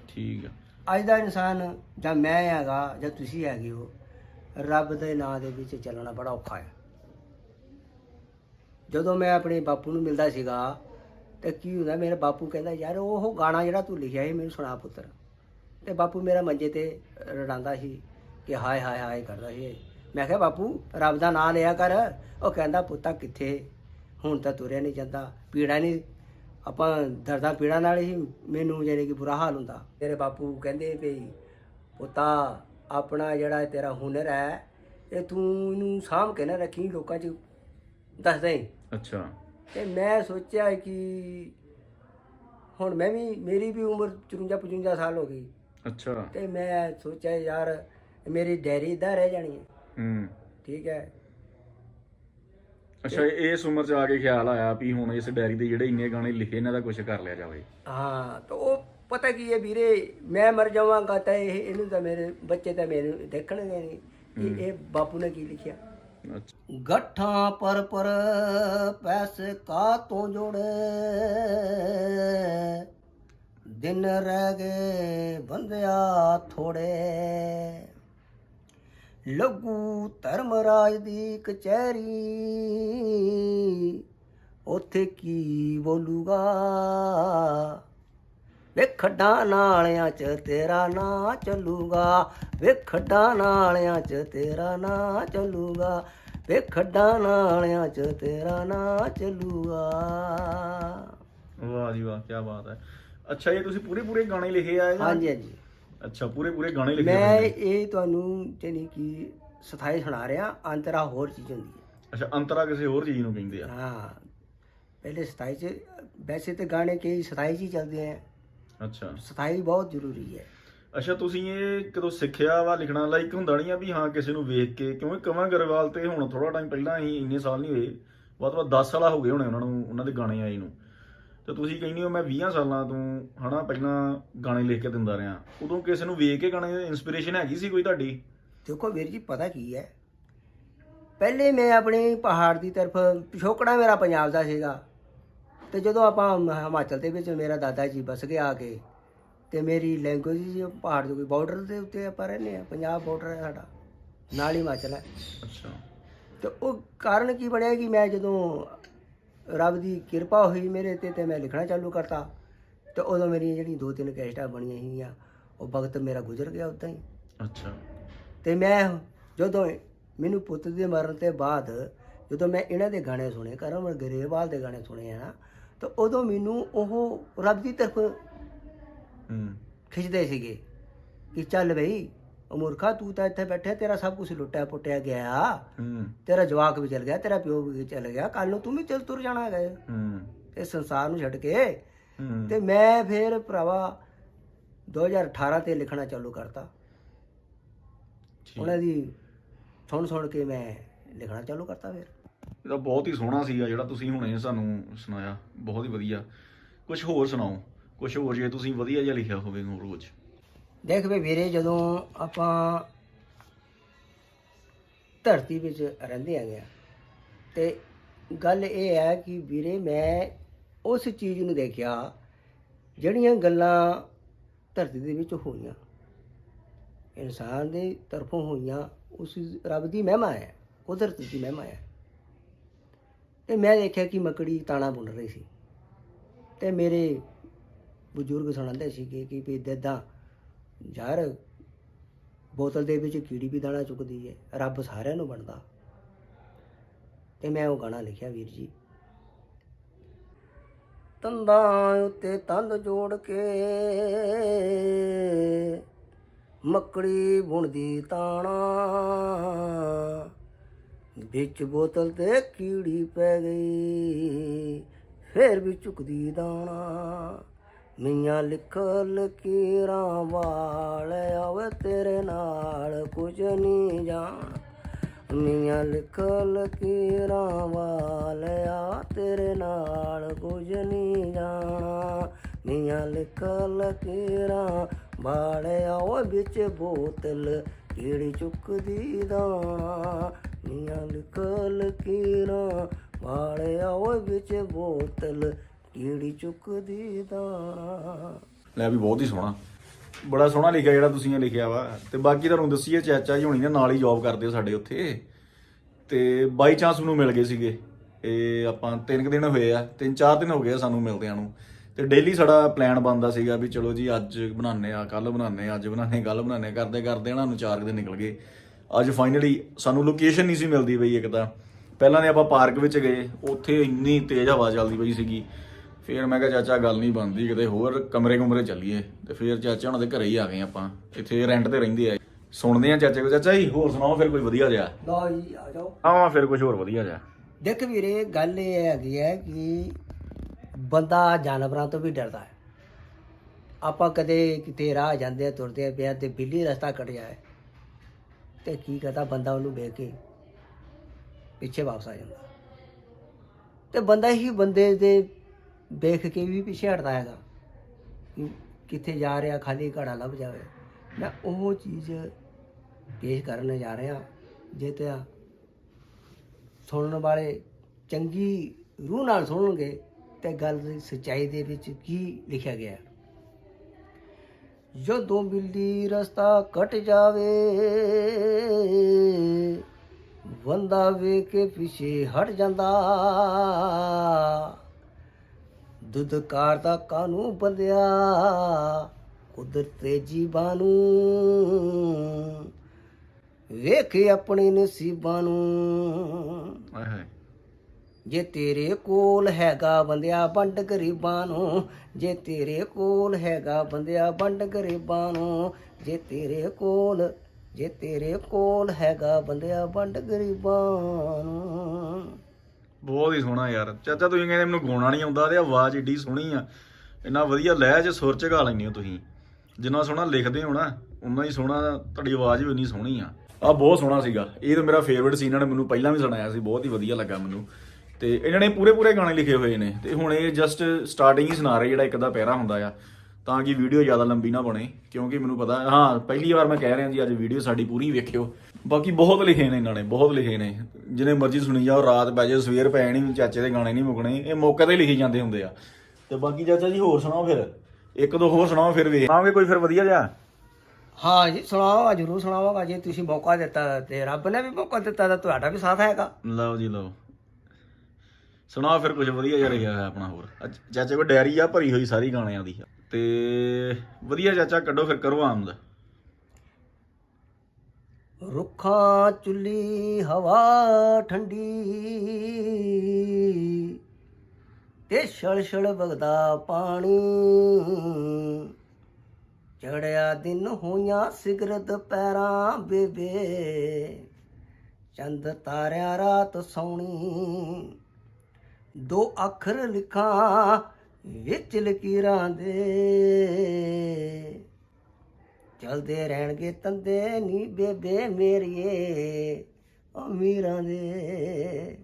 ਠੀਕ ਆ। ਅੱਜ ਦਾ ਇਨਸਾਨ ਜਾਂ ਮੈਂ ਹੈਗਾ ਜਾਂ ਤੁਸੀਂ ਹੈਗੇ ਹੋ ਰੱਬ ਦੇ ਨਾਂ ਦੇ ਵਿੱਚ ਚੱਲਣਾ ਬੜਾ ਔਖਾ ਹੈ। ਜਦੋਂ ਮੈਂ ਆਪਣੇ ਬਾਪੂ ਨੂੰ ਮਿਲਦਾ ਸੀਗਾ ਤੇ ਕੀ ਹੁੰਦਾ, ਮੇਰੇ ਬਾਪੂ ਕਹਿੰਦਾ, ਯਾਰ, ਉਹ ਗਾਣਾ ਜਿਹੜਾ ਤੂੰ ਲਿਖਿਆ ਸੀ, ਮੈਨੂੰ ਸੁਣਾ ਪੁੱਤਰ। ਤੇ ਬਾਪੂ ਮੇਰਾ ਮੰਜੇ ਤੇ ਰੜਾਂਦਾ ਸੀ ਕਿ ਹਾਏ ਹਾਏ ਹਾਏ ਕਰਦਾ ਸੀ। ਮੈਂ ਕਿਹਾ, ਬਾਪੂ, ਰੱਬ ਦਾ ਨਾਂ ਲਿਆ ਕਰ। ਉਹ ਕਹਿੰਦਾ, ਪੁੱਤਾ ਕਿੱਥੇ? ਹੁਣ ਤਾਂ ਤੁਰਿਆ ਨਹੀਂ ਜਾਂਦਾ। ਪੀੜਾ ਨਹੀਂ, ਆਪਾਂ ਦਰਦਾਂ ਪੀੜਾ ਨਾਲ ਹੀ ਮੈਨੂੰ ਜਿਹੜੇ ਕਿ ਬੁਰਾ ਹਾਲ ਹੁੰਦਾ। ਤੇਰੇ ਬਾਪੂ ਕਹਿੰਦੇ ਵੀ, ਪੁੱਤਾ, ਆਪਣਾ ਜਿਹੜਾ ਤੇਰਾ ਹੁਨਰ ਹੈ, ਇਹ ਤੂੰ ਇਹਨੂੰ ਸਾਂਭ ਕੇ ਨਾ ਰੱਖੀ, ਲੋਕਾਂ 'ਚ ਦੱਸ ਦੇ ਅੱਛਾ। ਤੇ ਮੈਂ ਸੋਚਿਆ ਕਿ ਹੁਣ ਮੈਂ ਵੀ ਮੇਰੀ ਵੀ ਉਮਰ 54 55 ਸਾਲ ਹੋ ਗਈ। ਅੱਛਾ। ਤੇ ਮੈਂ ਸੋਚਿਆ ਯਾਰ ਮੇਰੀ ਡੈਰੀ ਇਦਾਂ ਰਹਿ ਜਾਣੀ ਹੈ। ਹੂੰ ਠੀਕ ਹੈ। ਅੱਛਾ ਇਸ ਉਮਰ ਚ ਆ ਕੇ ਖਿਆਲ ਆਇਆ ਵੀ ਹੁਣ ਇਸ ਡਾਇਰੀ ਦੇ ਜਿਹੜੇ ਇੰਨੇ ਗਾਣੇ ਲਿਖੇ ਇਹਨਾਂ ਦਾ ਕੁਝ ਕਰ ਲਿਆ ਜਾਵੇ। ਹਾਂ ਤਾਂ ਉਹ ਪਤਾ ਕੀ ਹੈ ਵੀਰੇ ਮੈਂ ਮਰ ਜਾਵਾਂਗਾ ਤਾਂ ਇਹ ਇਹਨੂੰ ਤਾਂ ਮੇਰੇ ਬੱਚੇ ਤਾਂ ਮੇਰੇ ਦੇਖਣਗੇ ਨਹੀਂ ਕਿ ਇਹ ਬਾਪੂ ਨੇ ਕੀ ਲਿਖਿਆ। ਗੱਠਾਂ ਪਰ ਪਰ ਪੈਸੇ ਕਾ ਤੋਂ ਜੋੜੇ। ਦਿਨ ਰਹਿ ਗਏ ਬੰਦਿਆ ਥੋੜੇ। ਲੱਗੂ ਧਰਮ ਰਾਜ ਦੀ ਕਚਹਿਰੀ, ਉਥੇ ਕੀ ਬੋਲੂਗਾ? ਵੇ ਖੱਡਾਂ ਨਾਲਿਆਂ 'ਚ ਤੇਰਾ ਨਾਂ ਚੱਲੂਗਾ ਵੇ ਖੱਡਾਂ ਨਾਲਿਆਂ 'ਚ ਤੇਰਾ ਨਾਂ ਚੱਲੂਗਾ ਵੇ ਖੱਡਾਂ ਨਾਲਿਆਂ 'ਚ ਤੇਰਾ ਨਾਂ ਚੱਲੂਗਾ। ਵਾਹ ਜੀ ਵਾਹ ਕੀ ਬਾਤ ਹੈ। ਅੱਛਾ ਇਹ ਤੁਸੀਂ ਪੂਰੇ ਪੂਰੇ ਗਾਣੇ ਲਿਖੇ ਆ ਹਾਂਜੀ ਹਾਂਜੀ। ਅੱਛਾ ਪੂਰੇ ਪੂਰੇ ਗਾਣੇ ਲਿਖੇ ਮੈਂ। ਇਹ ਤੁਹਾਨੂੰ ਜਾਨੀ ਕਿ ਸਥਾਈ ਸੁਣਾ ਰਿਹਾ ਅੰਤਰਾ ਹੋਰ ਚੀਜ਼ ਹੁੰਦੀ ਅੱਛਾ ਅੰਤਰਾ ਕਿਸੇ ਹੋਰ ਚੀਜ਼ ਨੂੰ ਕਹਿੰਦੇ ਹੈ ਆ। ਹਾਂ ਪਹਿਲੇ ਸਥਾਈ 'ਚ ਵੈਸੇ ਤੇ ਗਾਣੇ ਕਈ ਸਥਾਈ 'ਚ ਹੀ ਚੱਲਦੇ ਆ। ਅੱਛਾ। ਸਥਾਈ ਬਹੁਤ ਜ਼ਰੂਰੀ ਹੈ। ਅੱਛਾ ਤੁਸੀਂ ਇਹ ਕਦੋਂ ਸਿੱਖਿਆ ਵਾ ਲਿਖਣਾ? ਲਾਈਕ ਹੁੰਦਾ ਨਹੀਂ ਆ ਵੀ ਹਾਂ ਕਿਸੇ ਨੂੰ ਵੇਖ ਕੇ ਕਿਉਂਕਿ ਕਵਾਂ ਗਰੇਵਾਲ ਤੇ ਹੁਣ ਥੋੜਾ ਟਾਈਮ ਪਹਿਲਾਂ ਹੀ ਇੰਨੇ ਸਾਲ ਨਹੀਂ ਹੋਏ ਵੱਧ ਤੋਂ ਵੱਧ 10 ਸਾਲ ਹੋ ਗਏ ਹੋਣੇ ਉਹਨਾਂ ਨੂੰ ਉਹਨਾਂ ਦੇ ਗਾਣੇ ਆਏ ਨੂੰ। ਤੇ ਤੁਸੀਂ ਕਹਿੰਦੇ ਹੋ ਮੈਂ 20 ਸਾਲਾਂ ਤੋਂ ਹਨਾ ਪਹਿਲਾਂ ਗਾਣੇ ਲਿਖ ਕੇ ਦਿੰਦਾ ਰਿਹਾ। ਉਦੋਂ ਕਿਸੇ ਨੂੰ ਵੇਖ ਕੇ ਗਾਣੇ ਦੀ ਇਨਸਪੀਰੇਸ਼ਨ ਹੈਗੀ ਸੀ ਕੋਈ ਤੁਹਾਡੀ? ਦੇਖੋ ਵੀਰ ਜੀ ਪਤਾ ਕੀ ਹੈ? ਪਹਿਲੇ ਮੈਂ ਆਪਣੇ ਪਹਾੜ ਦੀ ਤਰਫ ਪਿਛੋਕੜਾ ਮੇਰਾ ਪੰਜਾਬ ਦਾ ਸੀਗਾ। ਤੇ ਜਦੋਂ ਆਪਾਂ ਮ- ਹਿਮਾਚਲ ਦੇ ਵਿੱਚ ਮੇਰਾ ਦਾਦਾ ਜੀ ਬਸ ਗਿਆ ਆ ਕੇ ਤੇ ਮੇਰੀ ਲੈਂਗੁਏਜ ਜੀ ਪਹਾੜ ਦੇ ਕੋਈ ਬਾਰਡਰ ਦੇ ਉੱਤੇ ਆਪਾਂ ਰਹਿੰਦੇ ਆ ਪੰਜਾਬ ਬਾਰਡਰ ਹੈ ਸਾਡਾ ਨਾਲ ਹੀ ਹਿਮਾਚਲ ਹੈ। ਅੱਛਾ। ਤੇ ਉਹ ਕਾਰਨ ਕੀ ਬਣਿਆ ਕਿ ਮੈਂ ਜਦੋਂ ਰੱਬ ਦੀ ਕਿਰਪਾ ਹੋਈ ਮੇਰੇ ਤੇ ਤੇ ਮੈਂ ਲਿਖਣਾ ਚਾਲੂ ਕਰਤਾ ਤੇ ਉਦੋਂ ਮੇਰੀਆਂ ਜਿਹੜੀਆਂ ਦੋ ਤਿੰਨ ਕੈਸਟਾਂ ਬਣੀਆਂ ਸੀਗੀਆਂ ਉਹ ਵਕਤ ਮੇਰਾ ਗੁਜ਼ਰ ਗਿਆ ਉਦਾਂ ਹੀ। ਅੱਛਾ। ਤੇ ਮੈਂ ਜਦੋਂ ਮੈਨੂੰ ਪੁੱਤ ਦੇ ਮਰਨ ਤੇ ਬਾਅਦ ਜਦੋਂ ਮੈਂ ਇਹਨਾਂ ਦੇ ਗਾਣੇ ਸੁਣੇ ਕਰਮ ਗਰੇਵਾਲ ਦੇ ਗਾਣੇ ਸੁਣੇ ਆ ਨਾ ਤਾਂ ਉਦੋਂ ਮੈਨੂੰ ਉਹ ਰੱਬ ਦੀ ਤਰਫ ਹੂੰ। ਖਿੱਚਦੇ ਸੀਗੇ ਕਿ ਚੱਲ ਬਈ ਉਹ ਮੂਰਖਾ ਤੂੰ ਤਾਂ ਇੱਥੇ ਬੈਠਾ ਤੇਰਾ ਸਭ ਕੁਝ ਲੁੱਟਿਆ ਪੁੱਟਿਆ ਗਿਆ। ਹੂੰ। ਤੇਰਾ ਜਵਾਕ ਵੀ ਚਲ ਗਿਆ ਤੇਰਾ ਪਿਓ ਵੀ ਚਲ ਗਿਆ ਕੱਲ ਨੂੰ ਤੂੰ ਵੀ ਚਲ ਤੁਰ ਜਾਣਾ ਹੈਗਾ। ਹੂੰ। ਇਸ ਸੰਸਾਰ ਨੂੰ ਛੱਡ ਕੇ ਤੇ ਮੈਂ ਫਿਰ ਭਰਾਵਾ 2018 ਤੇ ਲਿਖਣਾ ਚਾਲੂ ਕਰਤਾ। ਉਹਨਾਂ ਦੀ ਸੁਣ ਸੁਣ ਕੇ ਮੈਂ ਲਿਖਣਾ ਚਾਲੂ ਕਰਤਾ ਫਿਰ। ਇਹ ਤਾਂ ਬਹੁਤ ਹੀ ਸੋਹਣਾ ਸੀਗਾ ਜਿਹੜਾ ਤੁਸੀਂ ਹੁਣੇ ਸਾਨੂੰ ਸੁਣਾਇਆ, ਬਹੁਤ ਹੀ ਵਧੀਆ। ਕੁਝ ਹੋਰ ਸੁਣਾਓ ਕੁਝ ਹੋਰ ਜੇ ਤੁਸੀਂ ਵਧੀਆ ਜਿਹਾ ਲਿਖਿਆ ਹੋਵੇ ਹੋਰ ਕੁਝ ਦੇਖ ਵੇ ਵੀਰੇ, ਜਦੋਂ ਆਪਾਂ ਧਰਤੀ ਵਿੱਚ ਰਹਿੰਦੇ ਹੈਗੇ ਆ, ਤੇ ਗੱਲ ਇਹ ਹੈ ਕਿ ਵੀਰੇ, ਮੈਂ ਉਸ ਚੀਜ਼ ਨੂੰ ਦੇਖਿਆ, ਜਿਹੜੀਆਂ ਗੱਲਾਂ ਧਰਤੀ ਦੇ ਵਿੱਚ ਹੋਈਆਂ। ਇਨਸਾਨ ਦੇ ਤਰਫੋਂ ਹੋਈਆਂ, ਉਸ ਰੱਬ ਦੀ ਮਹਿਮਾ ਹੈ, ਕੁਦਰਤ ਦੀ ਮਹਿਮਾ ਹੈ। ਤੇ ਮੈਂ ਦੇਖਿਆ ਕਿ ਮੱਕੜੀ ਤਾਣਾ ਬੁਣ ਰਹੀ ਸੀ। ਤੇ ਮੇਰੇ ਬਜ਼ੁਰਗ ਸੁਣਾਉਂਦੇ ਸੀਗੇ ਕਿ ਵੀ ਦੇਦਾ ਯਾਰ ਬੋਤਲ ਦੇ ਵਿੱਚ ਕੀੜੀ ਵੀ ਦਾਣਾ ਚੁੱਕਦੀ ਹੈ ਰੱਬ ਸਾਰਿਆਂ ਨੂੰ ਬਣਦਾ। ਤੇ ਮੈਂ ਉਹ ਗਾਣਾ ਲਿਖਿਆ, ਵੀਰ ਜੀ। ਤੰਦਾਂ ਉੱਤੇ ਤੰਦ ਜੋੜ ਕੇ ਮੱਕੜੀ ਬੁਣਦੀ ਤਾਣਾ। ਵਿੱਚ ਬੋਤਲ ਤੇ ਕੀੜੀ ਪੈ ਗਈ। ਫੇਰ ਵੀ ਚੁੱਕਦੀ ਦਾਣਾ। ਮੀਆਂ ਲਿਖ ਲਕੀਰਾਂ ਵਾਲ, ਆਵੇ ਤੇਰੇ ਨਾਲ ਕੁਝ ਨਹੀਂ ਜਾਣ। ਮੀਆਂ ਲਿਖ ਲਕੀਰਾਂ ਵਾਲ, ਆ ਤੇਰੇ ਨਾਲ ਕੁਝ ਨਹੀਂ ਜਾਣਾ। ਮੀਆਂ ਲਿਖ ਲਕੀਰਾਂ ਵਾਲ, ਆਵੇ ਵਿੱਚ ਬੋਤਲ, ਕੀੜੀ ਚੁੱਕਦੀ ਦਾਣਾ। ਮੀਆਂ ਲਿਖ ਲਕੀਰਾਂ ਵਾਲ ਆਵੇ ਵਿੱਚ ਬੋਤਲ, ਕੀੜੀ ਚੁੱਕਦੀ ਦਾਣਾ। ਲੈ ਵੀ ਬਹੁਤ ਹੀ ਸੋਹਣਾ। ਬੜਾ ਸੋਹਣਾ ਲਿਖਿਆ ਜਿਹੜਾ ਤੁਸੀਂ ਇਹ ਲਿਖਿਆ ਵਾ। ਤੇ ਬਾਕੀ ਤੁਹਾਨੂੰ ਦੱਸੀਏ ਚਾਚਾ ਜੀ ਹੋਣੀ ਨੇ ਨਾਲ ਹੀ ਜੌਬ ਕਰਦੇ ਆ ਸਾਡੇ ਉੱਥੇ। ਤੇ ਬਾਈ ਚਾਂਸ ਮੈਨੂੰ ਮਿਲ ਗਏ ਸੀਗੇ। ਇਹ ਆਪਾਂ ਤਿੰਨ ਕੁ ਦਿਨ ਹੋਏ ਆ, ਤਿੰਨ ਚਾਰ ਦਿਨ ਹੋ ਗਏ ਆ ਸਾਨੂੰ ਮਿਲਦਿਆਂ ਨੂੰ। ਤੇ ਡੇਲੀ ਸਾਡਾ ਪਲਾਨ ਬਣਦਾ ਸੀਗਾ ਵੀ ਚਲੋ ਜੀ ਅੱਜ ਬਣਾਉਣੇ ਆ ਕੱਲ ਬਣਾਉਂਦੇ ਆ, ਅੱਜ ਬਣਾਉਣੇ ਕੱਲ ਬਣਾਉਣੇ ਕਰਦੇ ਕਰਦੇ ਇਹਨਾਂ ਨੂੰ ਚਾਰ ਕੁ ਦਿਨ ਨਿਕਲ ਗਏ। ਅੱਜ ਫਾਈਨਲੀ ਸਾਨੂੰ ਲੋਕੇਸ਼ਨ ਨਹੀਂ ਸੀ ਮਿਲਦੀ ਬਈ ਇੱਕ ਤਾਂ। ਪਹਿਲਾਂ ਨੇ ਆਪਾਂ ਪਾਰਕ ਵਿੱਚ ਗਏ ਉੱਥੇ ਇੰਨੀ ਤੇਜ਼ ਹਵਾ ਚੱਲਦੀ ਪਈ ਸੀਗੀ। ਫਿਰ ਮੈਂ ਕਿਹਾ ਚਾਚਾ ਗੱਲ ਨਹੀਂ ਬਣਦੀ ਕਿਤੇ ਹੋਰ ਕਮਰੇ ਕਮਰੇ ਚੱਲੀਏ। ਤੇ ਫਿਰ ਚਾਚਾ ਉਹਨਾਂ ਦੇ ਘਰੇ ਹੀ ਆ ਗਏ ਆਪਾਂ। ਇੱਥੇ ਰੈਂਟ ਤੇ ਰਹਿੰਦੇ ਆ। ਸੁਣਦੇ ਆ ਚਾਚੇ ਕੋ ਚਾਚਾ ਜੀ ਹੋਰ ਸੁਣਾਓ ਫਿਰ ਕੋਈ ਵਧੀਆ ਜਿਹਾ? ਲਓ ਜੀ ਆ ਜਾਓ। ਆਵਾਂ ਫਿਰ ਕੁਝ ਹੋਰ ਵਧੀਆ ਜਿਹਾ। ਦੇਖ ਵੀਰੇ ਗੱਲ ਇਹ ਹੈਗੀ ਹੈ ਕਿ ਬੰਦਾ ਜਾਨਵਰਾਂ ਤੋਂ ਵੀ ਡਰਦਾ ਹੈ। ਆਪਾਂ ਕਦੇ ਕਿਤੇ ਰਾਹ ਜਾਂਦੇ ਆ ਤੁਰਦੇ ਆ ਪਿਆ ਤੇ ਬਿੱਲੀ ਰਸਤਾ ਕੱਟ ਜਾਏ ਤੇ ਕੀ ਕਰਦਾ ਬੰਦਾ ਉਹਨੂੰ ਵੇਖ ਕੇ ਪਿੱਛੇ ਵਾਪਸ ਆ ਜਾਂਦਾ। ਤੇ ਬੰਦਾ ਹੀ ਬੰਦੇ ਦੇ ਦੇਖ ਕੇ ਵੀ ਪਿੱਛੇ ਹਟਦਾ ਹੈਗਾ ਕਿੱਥੇ ਜਾ ਰਿਹਾ, ਖਾਲੀ ਘੜਾ ਲੱਭ ਜਾਵੇ। ਮੈਂ ਉਹ ਚੀਜ਼ ਪੇਸ਼ ਕਰਨ ਜਾ ਰਿਹਾ, ਜੇ ਤੇ ਸੁਣਨ ਵਾਲੇ ਚੰਗੀ ਰੂਹ ਨਾਲ ਸੁਣਨਗੇ ਤੇ ਗੱਲ ਦੀ ਸੱਚਾਈ ਦੇ ਵਿੱਚ ਕੀ ਲਿਖਿਆ ਗਿਆ। ਜਦੋਂ ਬਿੱਲੀ ਰਸਤਾ ਕੱਟ ਜਾਵੇ, ਬੰਦਾ ਵੇਖ ਕੇ ਪਿੱਛੇ ਹਟ ਜਾਂਦਾ। ਦੁੱਧਕਾਰ ਦਾ ਕਾਨੂੰ ਬੰਦਿਆ? ਕੁਦਰਤ ਜੀਵਾਂ ਨੂੰ। ਵੇਖੇ ਆਪਣੇ ਨਸੀਬਾਂ ਨੂੰ। ਆਏ ਹਾਏ। ਜੇ ਤੇਰੇ ਕੋਲ ਹੈਗਾ ਬੰਦਿਆ ਵੰਡ ਗਰੀਬਾਂ ਨੂੰ, ਜੇ ਤੇਰੇ ਕੋਲ ਹੈਗਾ ਬੰਦਿਆ ਵੰਡ ਗਰੀਬਾਂ ਨੂੰ, ਜੇ ਤੇਰੇ ਕੋਲ, ਜੇ ਤੇਰੇ ਕੋਲ ਹੈਗਾ ਬੰਦਿਆ ਵੰਡ ਗਰੀਬਾਂ ਨੂੰ। ਬਹੁਤ ਹੀ ਸੋਹਣਾ ਯਾਰ। ਚਾਚਾ, ਤੁਸੀਂ ਕਹਿੰਦੇ ਮੈਨੂੰ ਗਾਉਣਾ ਨਹੀਂ ਆਉਂਦਾ, ਤੇ ਆਵਾਜ਼ ਏਡੀ ਸੋਹਣੀ ਆ। ਇੰਨਾ ਵਧੀਆ ਲਹਿ ਚ ਸੁਰ ਚ ਗਾ ਲੈਂਦੇ ਹੋ ਤੁਸੀਂ। ਜਿੰਨਾ ਸੋਹਣਾ ਲਿਖਦੇ ਹੋ ਨਾ, ਉਨਾ ਹੀ ਸੋਹਣਾ ਤੁਹਾਡੀ ਆਵਾਜ਼ ਵੀ ਉਨੀ ਸੋਹਣੀ ਆ। ਆ ਬਹੁਤ ਸੋਹਣਾ ਸੀਗਾ। ਇਹ ਤਾਂ ਮੇਰਾ ਫੇਵਰਿਟ ਸੀ ਇਹਨਾਂ ਨੇ ਮੈਨੂੰ ਪਹਿਲਾਂ ਵੀ ਸੁਣਾਇਆ ਸੀ, ਬਹੁਤ ਹੀ ਵਧੀਆ ਲੱਗਾ ਮੈਨੂੰ। ਤੇ ਇਹਨਾਂ ਨੇ ਪੂਰੇ ਪੂਰੇ ਗਾਣੇ ਲਿਖੇ ਹੋਏ ਨੇ ਤੇ ਹੁਣ ਇਹ ਜਸਟ ਸਟਾਰਟਿੰਗ ਹੀ ਸੁਣਾ ਰਹੇ ਜਿਹੜਾ ਇੱਕ ਦਾ ਪਹਿਰਾ ਹੁੰਦਾ ਆ ਤਾਂ ਕਿ ਵੀਡੀਓ ਜ਼ਿਆਦਾ ਲੰਬੀ ਨਾ ਬਣੇ ਕਿਉਂਕਿ ਮੈਨੂੰ ਪਤਾ ਹਾਂ ਪਹਿਲੀ ਵਾਰ ਮੈਂ ਕਹਿ ਰਿਹਾ ਜੀ ਅੱਜ ਵੀਡੀਓ ਸਾਡੀ ਪੂਰੀ ਵੇਖਿਓ। ਬਾਕੀ ਬਹੁਤ ਲਿਖੇ ਨੇ ਇਹਨਾਂ ਨੇ ਬਹੁਤ ਲਿਖੇ ਨੇ। ਜਿਹਨੇ ਮਰਜ਼ੀ ਸੁਣੀ ਜਾਓ ਰਾਤ ਪੈ ਜਾਏ ਸਵੇਰ ਪੈ ਨਹੀਂ ਚਾਚੇ ਦੇ ਗਾਣੇ ਨਹੀਂ ਮੁੱਕਣੇ ਇਹ ਮੌਕੇ ਤੇ ਲਿਖੀ ਜਾਂਦੇ ਹੁੰਦੇ ਆ। ਤੇ ਬਾਕੀ ਚਾਚਾ ਜੀ ਹੋਰ ਸੁਣਾਓ ਫਿਰ? ਇੱਕ ਦੋ ਹੋਰ ਸੁਣਾਓ ਫਿਰ ਵੇਖ। ਆਵਾਂਗੇ ਕੋਈ ਫਿਰ ਵਧੀਆ ਜਿਹਾ? ਹਾਂ ਜੀ ਸੁਣਾਓ ਜਰੂਰ ਸੁਣਾਵਾਂਗਾ ਜੇ ਤੁਸੀਂ ਮੌਕਾ ਦਿੱਤਾ ਤੇ ਰੱਬ ਨੇ ਵੀ ਮੌਕਾ ਦਿੱਤਾ ਤਾਂ ਤੁਹਾਡਾ ਵੀ ਸਾਥ ਹੈਗਾ। ਲਓ ਜੀ ਲਓ। ਸੁਣਾਓ ਫਿਰ ਕੁਝ ਵਧੀਆ ਜਿਹਾ ਲਿਖਿਆ ਹੋਇਆ ਆਪਣਾ ਹੋਰ। ਅੱਜ ਚਾਚੇ ਕੋਲ ਡਾਇਰੀ ਆ ਭਰੀ ਹੋਈ ਸਾਰੀ ਗਾਣਿਆਂ ਦੀ। ਤੇ ਵਧੀਆ ਚਾਚਾ ਕੱਢੋ ਫਿਰ ਕਰੋ ਆਮਦ। ਰੁੱਖਾਂ ਚੁੱਲੀ ਹਵਾ ਠੰਡੀ ਤੇ ਛਲ ਛਲ ਵਗਦਾ ਪਾਣੀ। ਚੜਿਆ ਦਿਨ ਹੋਈਆਂ ਸਿਗਰਤ ਪੈਰਾਂ ਬੇਬੇ। ਚੰਦ ਤਾਰਿਆਂ ਰਾਤ ਸੌਣੀ। ਦੋ ਅੱਖਰ ਲਿਖਾਂ, ਵਿੱਚ ਲਕੀਰਾਂ ਦੇ। ਚਲਦੇ ਰਹਿਣਗੇ ਤੰਦੇ ਨੀ ਬੇਬੇ ਮੇਰੀਏ, ਅਮੀਰਾਂ ਦੇ।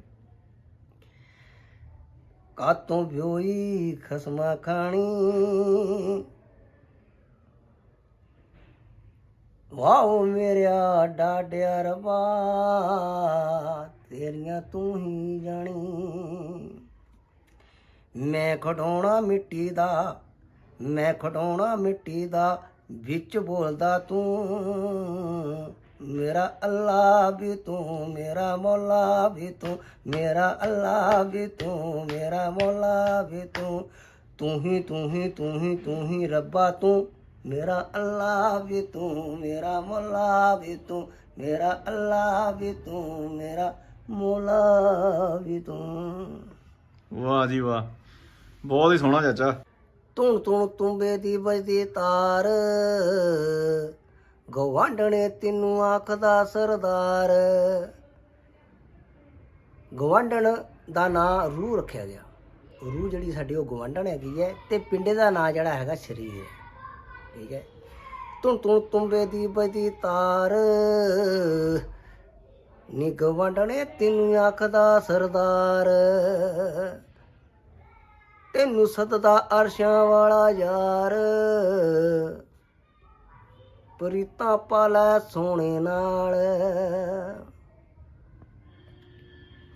ਕਾਤੋਂ ਵਿਓਈ ਖਸਮਾ ਖਾਣੀ? ਵਾਓ ਮੇਰਿਆ ਡਾਡਿਆ ਰਬਾ, ਤੇਰੀਆਂ ਤੂੰ ਹੀ ਜਾਣੀ। ਮੈਂ ਖਡਾਉਣਾ ਮਿੱਟੀ ਦਾ, ਮੈਂ ਖਡਾਉਣਾ ਮਿੱਟੀ ਦਾ, ਵਿੱਚ ਬੋਲਦਾ ਤੂੰ, ਮੇਰਾ ਅੱਲਾ ਵੀ ਤੂੰ, ਮੇਰਾ ਮੌਲਾ ਵੀ ਤੂੰ, ਮੇਰਾ ਅੱਲਾ ਵੀ ਤੂੰ, ਮੇਰਾ ਮੌਲਾ ਵੀ ਤੂੰ ਤੂੰ ਹੀ ਤੂੰ ਹੀ ਤੂੰ ਹੀ ਤੂੰ ਹੀ ਰੱਬਾ ਤੂੰ, ਮੇਰਾ ਅੱਲਾ ਵੀ ਤੂੰ, ਮੇਰਾ ਮੌਲਾ ਵੀ ਤੂੰ, ਮੇਰਾ ਅੱਲਾ ਵੀ ਤੂੰ, ਮੇਰਾ ਮੌਲਾ ਵੀ ਤੂੰ। ਵਾਹ ਜੀ ਵਾਹ। ਬਹੁਤ ਹੀ ਸੋਹਣਾ ਚਾਚਾ। ਤੂੰ ਤੂੰ ਤੁੰਬੇ ਦੀ ਵਜਦੀ ਤਾਰ। ਗਵਾਂਢਣੇ ਤੈਨੂੰ ਆਖਦਾ ਸਰਦਾਰ। ਗਵਾਂਢਣ ਦਾ ਨਾਂ ਰੂਹ ਰੱਖਿਆ ਗਿਆ। ਰੂਹ ਜਿਹੜੀ ਸਾਡੀ ਉਹ ਗਵਾਂਢਣ ਹੈਗੀ ਹੈ ਤੇ ਪਿੰਡੇ ਦਾ ਨਾਂ ਜਿਹੜਾ ਹੈਗਾ ਸ਼ਰੀਰ ਹੈ। ਠੀਕ ਹੈ। ਤੂੰ ਤੂੰ ਤੁੰਬੇ ਦੀ ਵਜਦੀ ਤਾਰ। ਨੀ ਗਵਾਂਢਣੇ ਤੈਨੂੰ ਆਖਦਾ ਸਰਦਾਰ। ਤੈਨੂੰ ਸਦਦਾ ਅਰਸ਼ਾਂ ਵਾਲਾ ਯਾਰ। ਪ੍ਰੀਤਾਂ ਪਾਲਾ ਸੋਹਣੇ ਨਾਲ।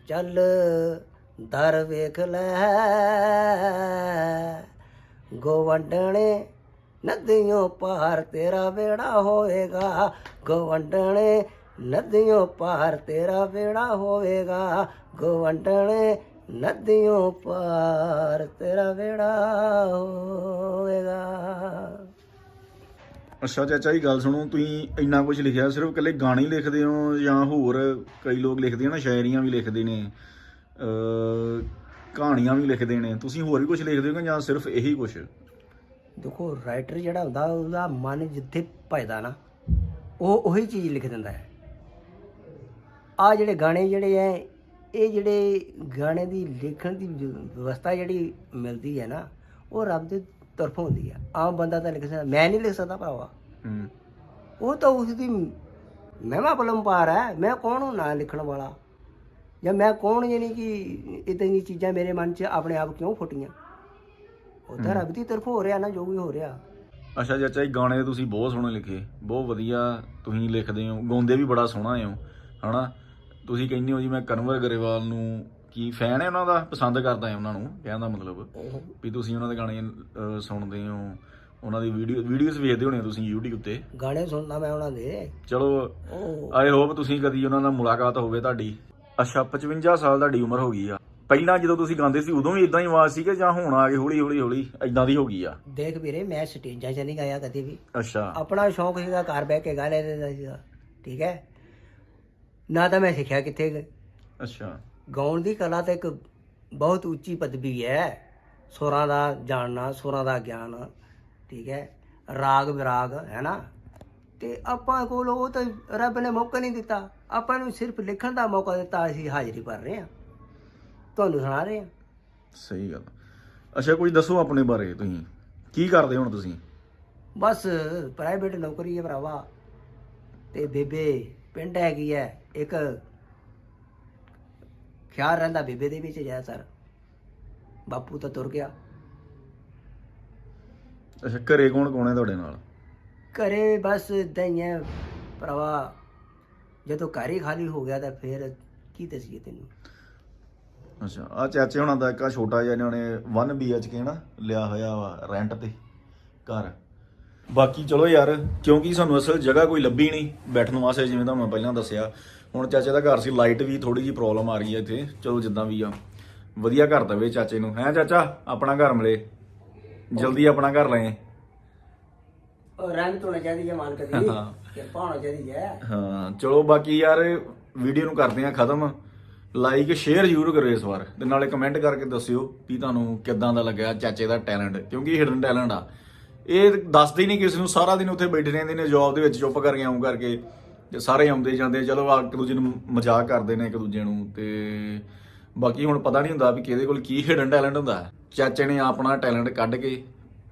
ਚੱਲ ਦਰ ਵੇਖ ਲੈ। ਗੋਵੰਡਣੇ ਨਦੀਆਂ ਪਾਰ ਤੇਰਾ ਵੇੜਾ ਹੋਏਗਾ। ਗੋਵੰਡਣੇ ਨਦੀਆਂ ਪਾਰ ਤੇਰਾ ਵੇੜਾ ਹੋਏਗਾ। ਗੋਵੰਡਣੇ ਨਦੀਆਂ ਪਾਰ ਤੇਰਾ ਵੇੜਾ ਹੋਏਗਾ ਅੱਛਾ ਚਾਚਾ ਜੀ ਗੱਲ ਸੁਣੋ ਤੁਸੀਂ ਇੰਨਾ ਕੁਝ ਲਿਖਿਆ ਸਿਰਫ ਇਕੱਲੇ ਗਾਣੇ ਹੀ ਲਿਖਦੇ ਹੋ ਜਾਂ ਹੋਰ ਕਈ ਲੋਕ ਲਿਖਦੇ ਆ ਨਾ ਸ਼ਾਇਰੀਆਂ ਵੀ ਲਿਖਦੇ ਨੇ ਅ ਕਹਾਣੀਆਂ ਵੀ ਲਿਖਦੇ ਨੇ ਤੁਸੀਂ ਹੋਰ ਵੀ ਕੁਝ ਲਿਖਦੇ ਹੋ ਜਾਂ ਸਿਰਫ ਇਹੀ ਕੁਝ ਦੇਖੋ ਰਾਈਟਰ ਜਿਹੜਾ ਹੁੰਦਾ ਉਹਦਾ ਮਨ ਜਿੱਥੇ ਭਜਦਾ ਨਾ ਉਹ ਉਹੀ ਚੀਜ਼ ਲਿਖ ਦਿੰਦਾ ਹੈ। ਆ ਜਿਹੜੇ ਗਾਣੇ ਜਿਹੜੇ ਐ ਇਹ ਜਿਹੜੇ ਗਾਣੇ ਦੀ ਲਿਖਣ ਦੀ ਵਿਵਸਥਾ ਜਿਹੜੀ ਮਿਲਦੀ ਹੈ ਨਾ ਉਹ ਰੱਬ ਦੇ ਤਰਫੋਂ ਹੁੰਦੀ ਹੈ। ਆਮ ਬੰਦਾ ਤਾਂ ਲਿਖ ਸਕਦਾ ਮੈਂ ਨਹੀਂ ਲਿਖ ਸਕਦਾ ਭਰਾਵਾ। ਹੂੰ। ਉਹ ਤਾਂ ਉਸ ਦੀ ਮਹਿਮਾ ਪਲੰਪਾਰ ਹੈ। ਮੈਂ ਕੌਣ ਹਾਂ ਨਾ ਲਿਖਣ ਵਾਲਾ? ਜਾਂ ਮੈਂ ਕੌਣ ਯਾਨੀ ਕਿ ਇਦਾਂ ਦੀਆਂ ਚੀਜ਼ਾਂ ਮੇਰੇ ਮਨ 'ਚ ਆਪਣੇ ਆਪ ਕਿਉਂ ਫੁੱਟੀਆਂ? ਉਹ ਤਾਂ ਰੱਬ ਦੀ ਤਰਫੋਂ ਹੋ ਰਿਹਾ ਨਾ ਜੋ ਵੀ ਹੋ ਰਿਹਾ। ਅੱਛਾ ਚਾਚਾ ਜੀ ਗਾਣੇ ਤੁਸੀਂ ਬਹੁਤ ਸੋਹਣੇ ਲਿਖੇ। ਬਹੁਤ ਵਧੀਆ ਤੁਸੀਂ ਲਿਖਦੇ ਹੋ। ਗਾਉਂਦੇ ਵੀ ਬੜਾ ਸੋਹਣਾ ਹੋ ਹਨਾ? ਤੁਸੀਂ ਕਹਿੰਦੇ ਹੋ ਜੀ ਮੈਂ ਕਨਵਰ ਗਰੇਵਾਲ ਨੂੰ ਕੀ ਫੈਨ ਹੈ ਉਹਨਾਂ ਦਾ? ਪਸੰਦ ਕਰਦਾ ਹਾਂ ਉਹਨਾਂ ਨੂੰ ਕਹਿਣ ਦਾ ਮਤਲਬ। ਵੀ ਤੁਸੀਂ ਉਹਨਾਂ ਦੇ ਗਾਣੇ ਅਹ, ਸੁਣਦੇ ਹੋ ਉਹਨਾਂ ਦੀ ਵੀਡੀਓ ਵੀਡੀਓਜ਼ ਵੇਖਦੇ ਹੋਣੇ ਤੁਸੀਂ YouTube ਤੇ ਗਾਣੇ ਸੁਣਦਾ ਮੈਂ ਉਹਨਾਂ ਦੇ। ਚਲੋ ਉਹ ਆਈ ਹੋਪ ਤੁਸੀਂ ਕਦੀ ਉਹਨਾਂ ਨਾਲ ਮੁਲਾਕਾਤ ਹੋਵੇ ਤੁਹਾਡੀ। ਅੱਛਾ 55 ਸਾਲ ਤੁਹਾਡੀ ਉਮਰ ਹੋ ਗਈ ਆ। ਪਹਿਲਾਂ ਜਦੋਂ ਤੁਸੀਂ ਗਾਉਂਦੇ ਸੀ ਉਦੋਂ ਵੀ ਇਦਾਂ ਹੀ ਆਵਾਜ਼ ਸੀ ਕਿ ਜਾਂ ਹੁਣ ਆ ਕੇ ਹੌਲੀ ਹੌਲੀ ਹੌਲੀ ਇਦਾਂ ਦੀ ਹੋ ਗਈ ਆ? ਦੇਖ ਵੀਰੇ ਮੈਂ ਸਟੇਜਾਂ 'ਚ ਨਹੀਂ ਗਾਇਆ ਕਦੇ ਵੀ। ਅੱਛਾ। ਆਪਣਾ ਸ਼ੌਂਕ ਸੀਗਾ ਘਰ ਬਹਿ ਕੇ ਗਾ ਲੈਂਦਾ ਸੀਗਾ ਠੀਕ ਹੈ? ਨਾ ਤਾਂ ਮੈਂ ਸਿੱਖਿਆ ਕਿੱਥੇ ਗ- ਅੱਛਾ। ਗਾਉਣ ਦੀ ਕਲਾ ਤਾਂ ਇੱਕ ਬਹੁਤ ਉੱਚੀ ਪਦਵੀ ਹੈ। ਸੁਰਾਂ ਦਾ ਜਾਣਨਾ ਸੁਰਾਂ ਦਾ ਗਿਆਨ ਠੀਕ ਹੈ। ਰਾਗ ਵਿਰਾਗ ਹੈ ਨਾ। ਤੇ ਆਪਾਂ ਕੋਲ ਉਹ ਤਾਂ ਰੱਬ ਨੇ ਮੌਕਾ ਨਹੀਂ ਦਿੱਤਾ। ਆਪਾਂ ਨੂੰ ਸਿਰਫ ਲਿਖਣ ਦਾ ਮੌਕਾ ਦਿੱਤਾ ਅਸੀਂ ਹਾਜ਼ਰੀ ਭਰ ਰਹੇ ਹਾਂ। ਤੁਹਾਨੂੰ ਸੁਣਾ ਰਹੇ ਹਾਂ। ਸਹੀ ਗੱਲ। ਅੱਛਾ ਕੁਝ ਦੱਸੋ ਆਪਣੇ ਬਾਰੇ ਤੁਸੀਂ। ਕੀ ਕਰਦੇ ਹੁਣ ਤੁਸੀਂ? ਬਸ ਪ੍ਰਾਈਵੇਟ ਨੌਕਰੀ ਹੈ ਭਰਾਵਾ। ਤੇ ਬੇਬੇ ਪਿੰਡ ਹੈਗੀ ਹੈ ਇੱਕ ਖਿਆਲ ਰਹਿੰਦਾ ਬੇਬੇ ਦੇ ਵਿੱਚ ਜਾ ਸਰ ਬਾਪੂ ਤਾਂ ਤੁਰ ਗਿਆ। ਅੱਛਾ ਘਰੇ ਕੌਣ ਕੌਣ ਹੈ ਤੁਹਾਡੇ ਨਾਲ? ਘਰੇ ਬਸ ਏਦਾਂ ਹੀ ਹੈ ਭਰਾਵਾ ਜਦੋਂ ਘਰ ਹੀ ਖਾਲੀ ਹੋ ਗਿਆ ਤਾਂ ਫਿਰ ਕੀ ਦੱਸੀਏ ਤੈਨੂੰ? ਅੱਛਾ ਆ ਚਾਚੇ ਹੁਣਾਂ ਦਾ ਇੱਕ ਛੋਟਾ ਜਿਹਾ ਇਹਨਾਂ ਨੇ 1 BHK ਨਾ ਲਿਆ ਹੋਇਆ ਵਾ ਰੈਂਟ ਤੇ ਘਰ। ਬਾਕੀ ਚਲੋ ਯਾਰ ਕਿਉਂਕਿ ਸਾਨੂੰ ਅਸਲ ਜਗ੍ਹਾ ਕੋਈ ਲੱਭੀ ਨਹੀਂ ਬੈਠਣ ਵਾਸਤੇ ਜਿਵੇਂ ਤੁਹਾਨੂੰ ਮੈਂ ਪਹਿਲਾਂ ਦੱਸਿਆ। ਹੁਣ ਚਾਚੇ ਦਾ ਘਰ ਸੀ ਲਾਈਟ ਵੀ ਥੋੜੀ ਜੀ ਪ੍ਰੋਬਲਮ ਆ ਰਹੀ ਹੈ ਇੱਥੇ। ਚਲੋ ਜਿੱਦਾਂ ਵੀ ਆ। ਵਧੀਆ ਘਰ ਦਵੇ ਚਾਚੇ ਨੂੰ। ਹੈ ਚਾਚਾ ਆਪਣਾ ਘਰ ਮਿਲੇ। ਜਲਦੀ ਆਪਣਾ ਘਰ ਲਏ। ਰੰਗ ਚਾਹੀਦੀ ਹੈ ਮਾਲਕ ਦੀ ਹਾਂ। ਕਿਰਪਾ ਹੋਣਾ ਚਾਹੀਦੀ ਹੈ। ਹਾਂ ਚਲੋ ਬਾਕੀ ਯਾਰ ਵੀਡੀਓ ਨੂੰ ਕਰਦੇ ਆ ਖਤਮ। ਲਾਈਕ ਸ਼ੇਅਰ ਜ਼ਰੂਰ ਕਰਿਓ ਇਸ ਵਾਰ। ਤੇ ਨਾਲੇ ਕਮੈਂਟ ਕਰਕੇ ਦੱਸਿਓ ਵੀ ਤੁਹਾਨੂੰ ਕਿੱਦਾਂ ਦਾ ਲੱਗਿਆ ਚਾਚੇ ਦਾ ਟੈਲੈਂਟ ਕਿਉਂਕਿ ਹਿਡਨ ਟੈਲੈਂਟ ਆ। ਇਹ ਦੱਸਦੇ ਹੀ ਨਹੀਂ ਕਿਸੇ ਨੂੰ, ਸਾਰਾ ਦਿਨ ਉੱਥੇ ਬੈਠੇ ਰਹਿੰਦੇ ਨੇ ਜੌਬ ਦੇ ਵਿੱਚ ਚੁੱਪ ਕਰਕੇ ਆਉਂ ਕਰਕੇ, ਤੇ ਸਾਰੇ ਆਉਂਦੇ ਜਾਂਦੇ ਚਲੋ ਆ ਇੱਕ ਦੂਜੇ ਨੂੰ ਮਜ਼ਾਕ ਕਰਦੇ ਨੇ ਇੱਕ ਦੂਜੇ ਨੂੰ, ਤੇ ਬਾਕੀ ਹੁਣ ਪਤਾ ਨਹੀਂ ਹੁੰਦਾ ਵੀ ਕਿਹਦੇ ਕੋਲ ਕੀ ਹਿਡਨ ਟੈਲੈਂਟ ਹੁੰਦਾ। ਚਾਚੇ ਨੇ ਆਪਣਾ ਟੈਲੈਂਟ ਕੱਢ ਕੇ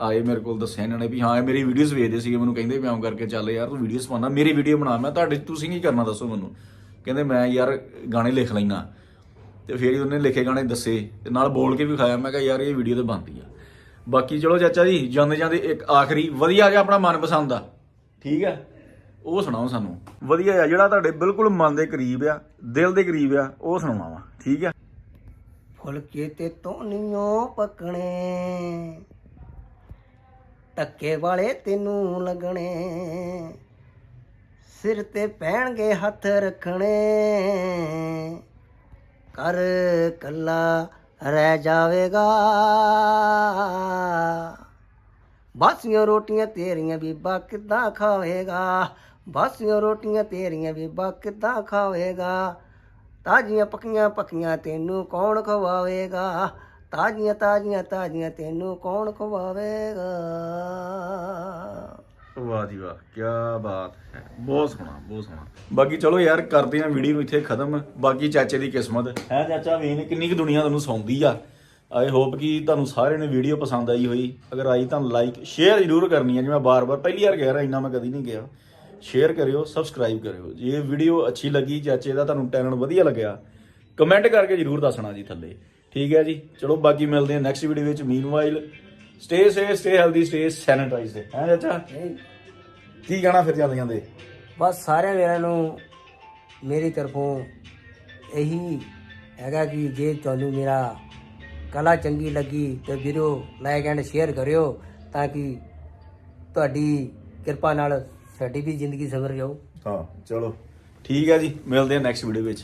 ਆਏ ਮੇਰੇ ਕੋਲ ਦੱਸਿਆ ਇਹਨਾਂ ਨੇ ਵੀ, ਹਾਂ, ਇਹ ਮੇਰੀ ਵੀਡੀਓਜ਼ ਵੇਖਦੇ ਸੀਗੇ, ਮੈਨੂੰ ਕਹਿੰਦੇ ਵੀ ਆਉਂ ਕਰਕੇ ਚੱਲ ਯਾਰ ਤੂੰ ਵੀਡੀਓਜ਼ ਪਾਉਣਾ ਮੇਰੀ ਵੀਡੀਓ ਬਣਾ, ਮੈਂ ਤੁਹਾਡੇ, ਤੁਸੀਂ ਕੀ ਕਰਨਾ ਦੱਸੋ ਮੈਨੂੰ? ਕਹਿੰਦੇ, ਮੈਂ ਯਾਰ ਗਾਣੇ ਲਿਖ ਲੈਣਾ ਤੇ ਫਿਰ ਹੀ ਉਹਨੇ ਲਿਖੇ ਗਾਣੇ ਦੱਸੇ, ਤੇ ਨਾਲ ਬੋਲ ਕੇ ਵੀ ਖਾਇਆ, ਮੈਂ ਕਿਹਾ, ਯਾਰ, ਇਹ ਵੀਡੀਓ ਤੇ ਬਣਦੀ ਆ। ਬਾਕੀ ਚਲੋ ਚਾਚਾ ਜੀ ਜਾਂਦੇ ਜਾਂਦੇ ਇੱਕ ਆਖਰੀ ਵਧੀਆ ਜਿਹਾ ਆਪਣਾ ਮਨਪਸੰਦ ਦਾ ਠੀਕ ਹੈ ਉਹ ਸੁਣਾਓ ਸਾਨੂੰ। ਵਧੀਆ ਆ ਜਿਹੜਾ ਤੁਹਾਡੇ ਬਿਲਕੁਲ ਮਨ ਦੇ ਕਰੀਬ ਆ ਦਿਲ ਦੇ ਕਰੀਬ ਆ ਉਹ ਸੁਣਾਉਣਾ ਵਾ ਠੀਕ ਆ? ਫੁਲਕੇ ਤੇ ਤੋਨੀਓ ਪਕਣੇ ਟੱਕੇ ਵਾਲੇ ਤੈਨੂੰ ਲੱਗਣੇ ਸਿਰ ਤੇ ਪੈਣਗੇ ਹੱਥ ਰੱਖਣੇ ਕਰ ਕੱਲਾ ਰਹਿ ਜਾਵੇਗਾ। ਬਾਸੀਆਂ ਰੋਟੀਆਂ ਤੇਰੀਆਂ ਬੀਬਾ ਕਿੱਦਾਂ ਖਾਵੇਗਾ? ਬਾਸੀਆਂ ਰੋਟੀਆਂ ਤੇਰੀਆਂ ਬੀਬਾ ਕਿੱਦਾਂ ਖਾਵੇਗਾ? ਤਾਜ਼ੀਆਂ ਪੱਕੀਆਂ ਪੱਕੀਆਂ ਤੈਨੂੰ ਕੌਣ ਖਵਾਵੇਗਾ? ਤਾਜ਼ੀਆਂ ਤਾਜ਼ੀਆਂ ਤਾਜ਼ੀਆਂ ਤੈਨੂੰ ਕੌਣ ਖਵਾਵੇਗਾ? ਵਾਹ ਜੀ ਵਾਹ ਕੀ ਬਾਤ ਹੈ। ਬਹੁਤ ਸੋਹਣਾ ਬਹੁਤ ਸੋਹਣਾ। ਬਾਕੀ ਚਲੋ ਯਾਰ, ਕਰਦੇ ਆ ਵੀਡੀਓ ਨੂੰ ਇੱਥੇ ਖਤਮ। ਬਾਕੀ ਚਾਚੇ ਦੀ ਕਿਸਮਤ। ਹੈ ਚਾਚਾ ਵੇਖ ਕਿੰਨੀ ਕੁ ਦੁਨੀਆ ਤੁਹਾਨੂੰ ਸੌਂਦੀ ਆ? ਆਈ ਹੋਪ ਕਿ ਤੁਹਾਨੂੰ ਸਾਰਿਆਂ ਨੂੰ ਵੀਡੀਓ ਪਸੰਦ ਆਈ ਹੋਈ। ਅਗਰ ਆਈ ਤਾਂ ਲਾਈਕ ਸ਼ੇਅਰ ਜ਼ਰੂਰ ਕਰਨੀ ਹੈ ਜਿਵੇਂ ਬਾਰ-ਬਾਰ ਪਹਿਲੀ ਵਾਰ ਕਹਿ ਰਿਹਾ, ਇੰਨਾ ਮੈਂ ਕਦੀ ਨਹੀਂ ਗਿਆ ਸ਼ੇਅਰ ਕਰਿਓ ਸਬਸਕ੍ਰਾਈਬ ਕਰਿਓ। ਜੇ ਵੀਡੀਓ ਅੱਛੀ ਲੱਗੀ ਚਾਚੇ ਦਾ, ਤੁਹਾਨੂੰ ਟੈਲੈਂਟ ਵਧੀਆ ਲੱਗਿਆ ਕਮੈਂਟ ਕਰਕੇ ਜ਼ਰੂਰ ਦੱਸਣਾ ਜੀ ਥੱਲੇ। ਠੀਕ ਹੈ ਜੀ? ਚਲੋ ਬਾਕੀ ਮਿਲਦੇ ਹਾਂ ਨੈਕਸਟ ਵੀਡੀਓ ਵਿੱਚ। Meanwhile stay safe stay healthy stay sanitized ਹੈ ਚਾਚਾ? ਕੀ ਕਹਿਣਾ ਫਿਰ ਜਾਂਦੇ ਜਾਂਦੇ? ਬਸ ਸਾਰਿਆਂ ਵੀਰਾਂ ਨੂੰ ਮੇਰੀ ਤਰਫੋਂ ਇਹੀ ਹੈਗਾ ਕਿ ਜੇ ਤੁਹਾਨੂੰ ਮੇਰਾ ਕਲਾ ਚੰਗੀ ਲੱਗੀ ਤੇ ਵੀਡੀਓ ਲਾਈਕ ਐਂਡ ਸ਼ੇਅਰ ਕਰਿਓ ਤਾਂ ਕਿ ਤੁਹਾਡੀ ਕਿਰਪਾ ਨਾਲ ਸਾਡੀ ਵੀ ਜ਼ਿੰਦਗੀ ਸਵਰ ਜਾਓ ਹਾਂ ਚਲੋ। ਠੀਕ ਹੈ ਜੀ ਮਿਲਦੇ ਹਾਂ ਨੈਕਸਟ ਵੀਡੀਓ ਵਿੱਚ।